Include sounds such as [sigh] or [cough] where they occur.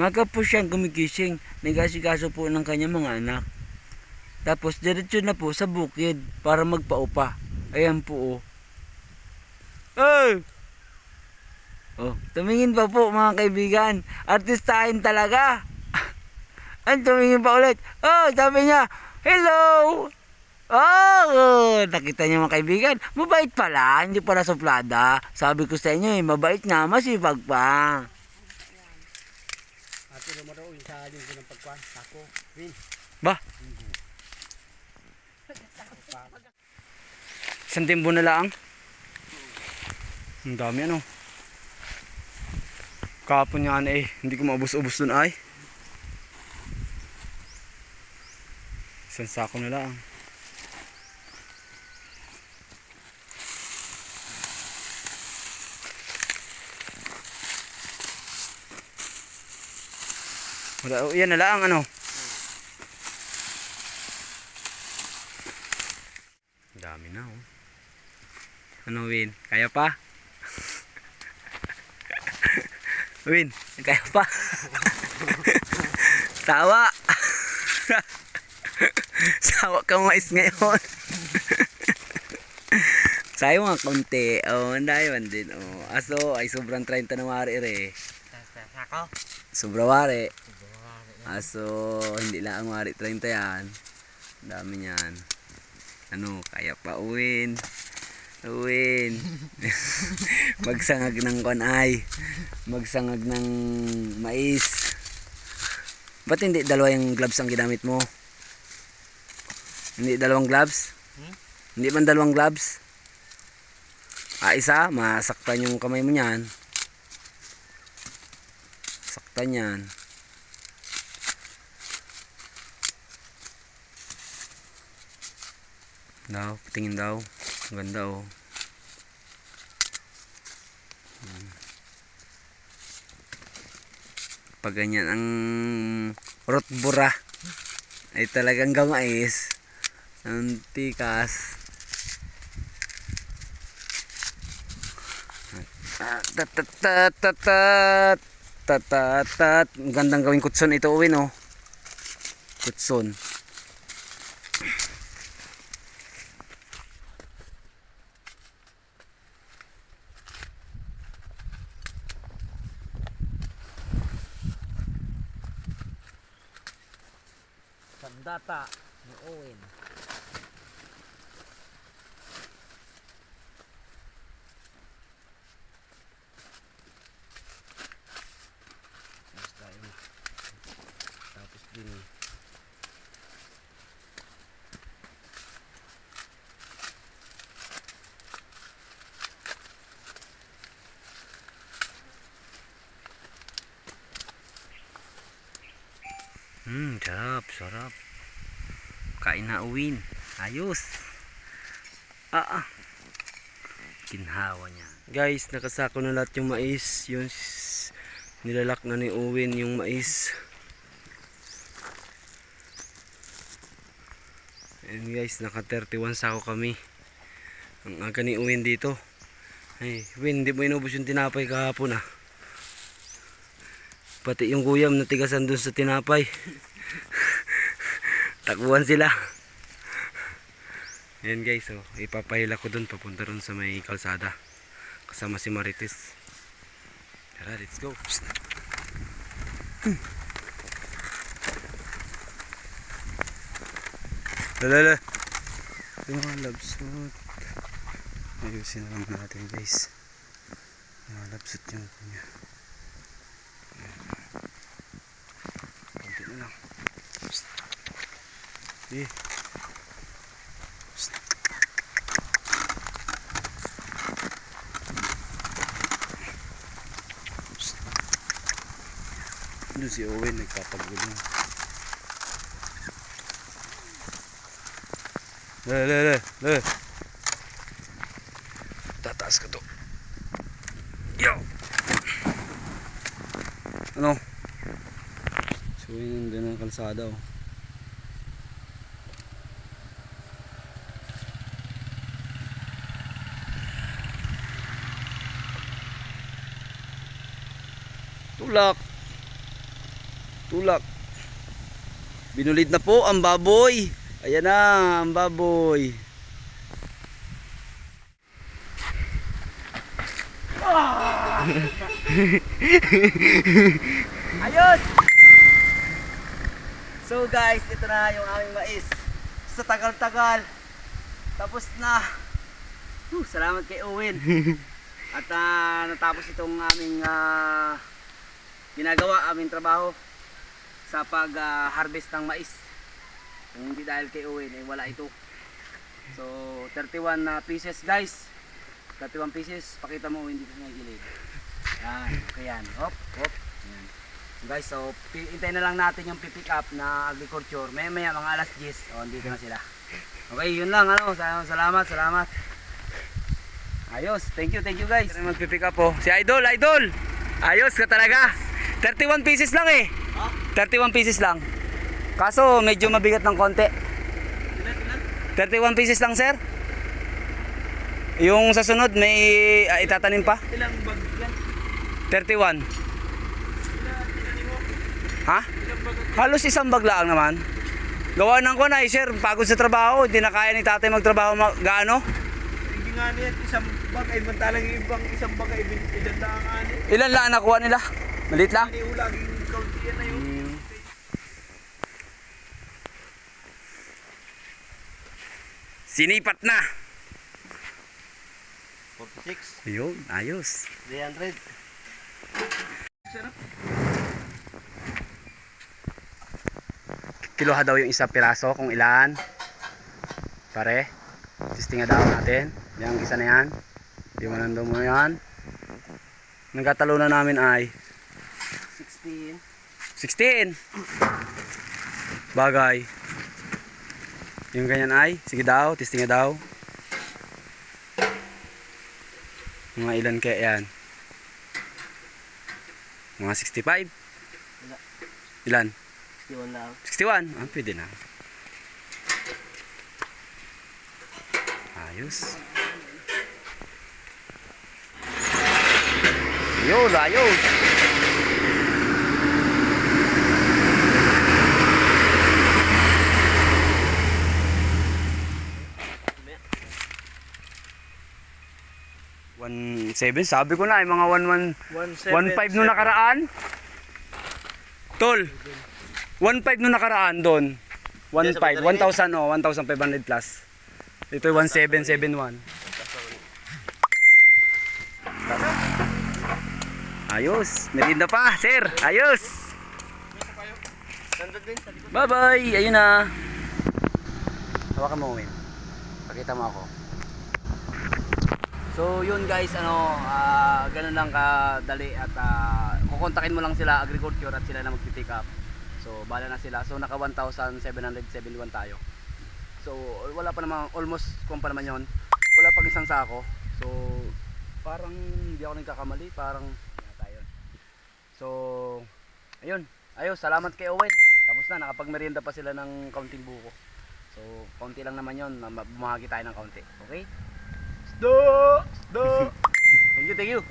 Maga po siyang gumigising. Nagasikaso po ng kanyang mga anak. Tapos diretso na po sa bukid para magpaupa. Ayan po oh. Ay! Oh, tumingin pa po mga kaibigan. Artistahin talaga. [laughs] Ang tumingin pa ulit. Oh, sabi niya, hello! Oh, nakita niyo mga kaibigan, mabait pala, hindi pala suplada. Sabi ko sa inyo, eh, mabait nga, masipag pa. Ato na maro yung sa yung ng pagkuhan. Sako. Win. Ba? Isang timbo na lang. Ang dami ano. Kapon nga na eh, hindi ko maubos-ubos dun ay. Isang sako na lang. Wala, yan na lang ano. Dami na oh. Ano Win? Kaya pa? [laughs] Win, kaya pa? [laughs] Tawa! [laughs] Sawa ka mais ngayon. Sayo nga konti. Oh, anday man din. Oh, aso ay sobrang 30 na wari re. Sako. Sobra wari. Aso hindi lang ang wari 30 yan. Dami niyan. Ano, kaya pa uwin. Uwin. [laughs] Magsangag ng konay. Magsangag ng mais. Ba't hindi dalawa yung gloves ang ginamit mo? Hindi dalawang gloves? Hmm? Hindi man dalawang gloves? Ah, isa, masaktan yung kamay mo niyan. Saktan yan. daw tingin daw. Ganda oh. Hmm. Pag ganyan ang rotbura ay talagang gamais. Ang tikas. Tatatatat tatatatat gandang gawing kutson ito uwin oh. Kutson Sandata ni Owen. Tapos din Hmm, sarap, sarap. Kain na uwin. Ayos. Ah, ah. Kinhawa niya. Guys, nakasako na lahat yung mais. Yung s- nilalak na ni Owen yung mais. Ayan guys, naka 31 sako kami. Ang aga ni Owen dito. Ay, Win, hindi mo inubos yung tinapay kahapon ah. Pati yung guyam natigasan dun sa tinapay. Takbuhan sila. Ayan guys, oh, ipapahila ko dun papunta ron sa may kalsada. Kasama si Marites. Tara, let's go. Lalala. Yung mga labsot. Ayusin na naman natin guys. Mga labsot yung kanya. Kunti na lang. Psst. Doon si Owen nagpapagulong. Le, le, le, le. Tataas ka to. Yo. Ano? So yun din ang kalsada oh. Tulak. Tulak. Binulid na po ang baboy. Ayan na, ang baboy. [laughs] Ayos! So guys, ito na yung aming mais. Sa tagal-tagal. Tapos na. Whew, salamat kay Owen. [laughs] At ah, natapos itong aming ah, ginagawa, aming trabaho sa pag-harvest ng mais. Kung hindi dahil kay Owen, eh wala ito. So, 31 na pieces guys. 31 pieces. Pakita mo Owen dito sa may gilid. Yan, okay yan. Hop, hop. Yan. Guys, so hintayin na lang natin yung pipick up na agriculture. Maya maya mga alas 10. O, dito na sila. Okay, yun lang. Ano, Sa- salamat, salamat. Ayos, thank you, thank you guys. Magpipick up po. Si Idol, Idol! Ayos ka talaga. 31 pieces lang eh. 31 pieces lang. Kaso medyo mabigat ng konti. 31 pieces lang sir. Yung sa sunod may ah, itatanim pa. Ilang bag yan? 31. Ha? Halos isang bag lang naman. Gawa ng ko na eh, sir. Pagod sa trabaho. Hindi na kaya ni tatay magtrabaho ma- gaano. Hindi nga niya isang bag ay mantalang yung ibang isang bag ay ilan ani. Ilan lang ang nakuha nila? Malit lang? Ani ulaging kaunti yan na yun. Hmm. Sinipat na. 46, Ayun, ayos. 300. Sarap. Kiluha daw yung isang piraso kung ilan. Pare. Testing daw natin. Yung isa na yan. Di mo nandun mo yan. Nagkatalo na namin ay 16. 16. Bagay. Yung ganyan ay. Sige daw, testing daw. Mga ilan kaya yan? Mga 65? Wala. Ilan? 61 lang. 61? Ah, pwede na. Ayos. Ayos, ayos. One seven, sabi ko na, yung mga one one 17. 1.5 nung nakaraan. Tol. 1.5 nung nakaraan doon. 1.5. 1,000 oh, 1,500 plus. Ito yung 1,771. Ayos. Merinda pa, sir. Ayos. Likod. Bye-bye. Ayun na. Hawakan mo, Win. Pakita mo ako. So, yun guys, ano, ah, ganun lang kadali at ah, kukontakin mo lang sila agriculture at sila na magpipick up. So, bala na sila. So, naka 1,771 tayo. So, wala pa naman, almost kung pa naman yun. Wala pang isang sako. So, parang hindi ako nagkakamali. Parang, yata yun. So, ayun. Ayos, salamat kay Owen. Tapos na, nakapagmerienda pa sila ng kaunting buko. So, kaunti lang naman ma- Bumahagi tayo ng kaunti. Okay? Sdo! [laughs] Sdo! thank you, thank you.